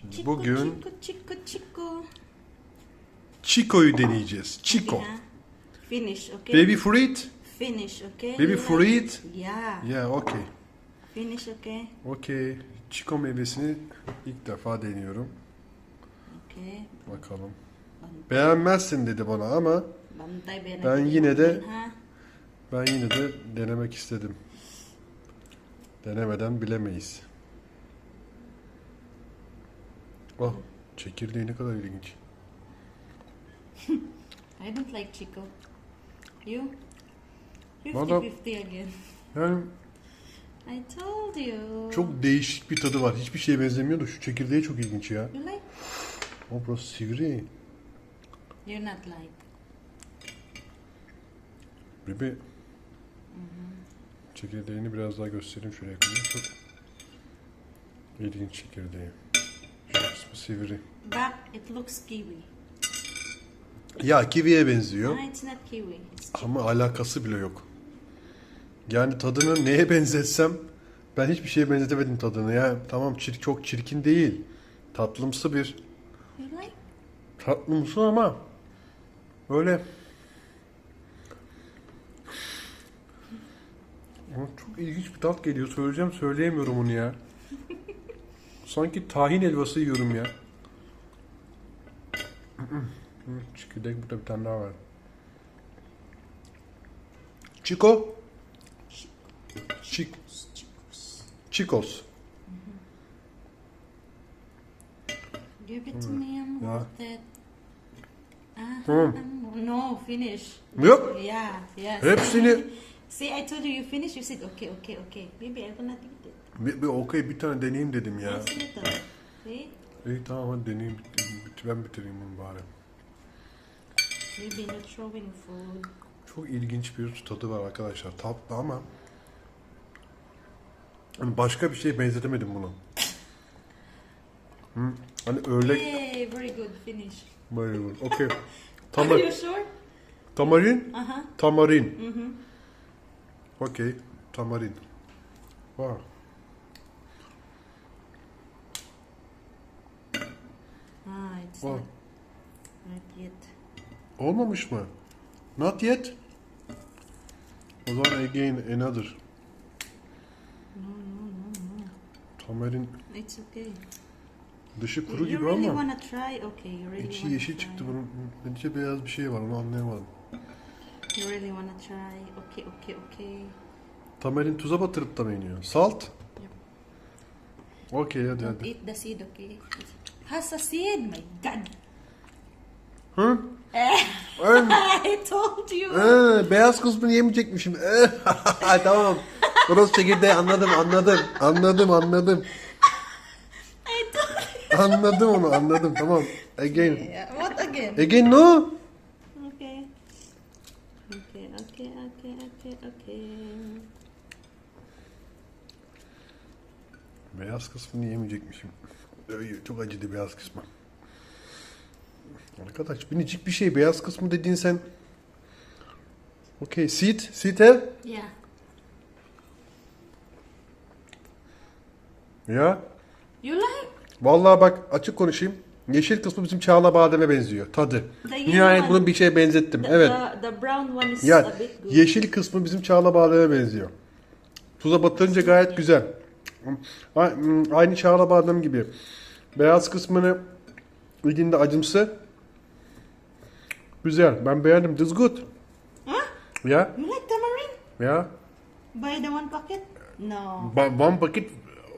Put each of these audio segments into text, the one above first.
Şimdi Chico, bugün Chico, Chico, Chico. Chico'yu deneyeceğiz. Chico. Finish, okay? Baby fruit? Finish, okay? Baby fruit? Yeah. Yeah, okay. Finish, okay? Okay. Chico meyvesini ilk defa deniyorum. Okay. Bakalım. Beğenmezsin dedi bana ama Ben yine de- ben yine de denemek istedim. Denemeden bilemeyiz. Oh, çekirdeği ne kadar ilginç. I don't like Chico. You? Valla- 50-50 again. Yani I told you. çok değişik bir tadı var. Hiçbir şeye benzemiyor da şu çekirdeği çok ilginç ya. You like? O burası sivri. You're not like. Bebe. Çekirdeğini biraz daha göstereyim şöyle yakından. Çok ilginç çekirdeği. Kısmı sivri. But it looks kiwi. Ya kiviye benziyor. No, it's not kiwi. It's Ama alakası bile yok. Yani tadını neye benzetsem ben hiçbir şeye benzetemedim tadını ya. Tamam çir çok çirkin değil. Tatlımsı bir like? tatlımsı ama öyle Ama çok ilginç bir tat geliyor. Söyleyeceğim söyleyemiyorum onu ya. Sanki tahin helvası yiyorum ya. Çekirdek burada bir tane daha var. Chico. Chic Chicos. Give it to me and Yeah. worth it. Ah, Hmm. No, finish. Yok. Yeah, yeah. Hepsini See, I told you you finish. You said okay, okay, okay. Maybe I will not eat it. bir, bir okey bir tane deneyeyim dedim ya. Nice little. See? İyi tamam hadi deneyeyim. Bit- Ben bitireyim bunu bari. Maybe not throwing food. Çok ilginç bir tadı var arkadaşlar. Tatlı ama hani başka bir şeye benzetemedim bunu. Hı? Hani ördek Yay, very good finish. böyle. Okey. Are Tamar you sure? tamarin, Uh-huh. tamarin. Mm-hmm. Okey. Tamarin. Wow. Ah, it's Wow. not, not yet. Olmamış mı? Not yet. O zaman again another. No, no, no, no. Tamarin It's okay. dışı kuru you gibi really ama wanna try? Okay, you really içi wanna yeşil try. çıktı bunun. İçi beyaz bir şey var onu anlayamadım. You really wanna try? Okay, okay, okay. Tamarin tuza batırıp da mı iniyor? Salt? Okey hadi Don't hadi. eat the seed, okay? Has a seed, my God. Hı? Ön- I told you. Ee, beyaz kısmını yemeyecekmişim. Ee, tamam. Burası çekirdeği anladım anladım. Anladım anladım. I told Anladım onu anladım tamam. Again. you. Yeah, What again? Again no. Okay. Okay, okay, okay, okay, okay. Beyaz kısmını yemeyecekmişim. Çok acıdı beyaz kısmı. Arkadaş minicik bir şey beyaz kısmı dediğin sen. Okey sit sit ev. Yeah. Ya. You like? Vallahi bak açık konuşayım. Yeşil kısmı bizim çağla bademe benziyor. Tadı. Nihayet bunu bir şeye benzettim. The, Evet. The, the brown one is Ya a bit good. yeşil kısmı bizim çağla bademe benziyor. Tuza batırınca gayet güzel. Hmm, Aynı çağla badem gibi. Beyaz kısmını yediğinde acımsı. Güzel. Ben beğendim. This good. Huh? Ya. You like tamarind? Ya. Buy the one packet? No. Ba- One packet.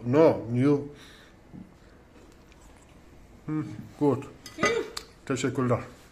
No. You. Good. Teşekkürler.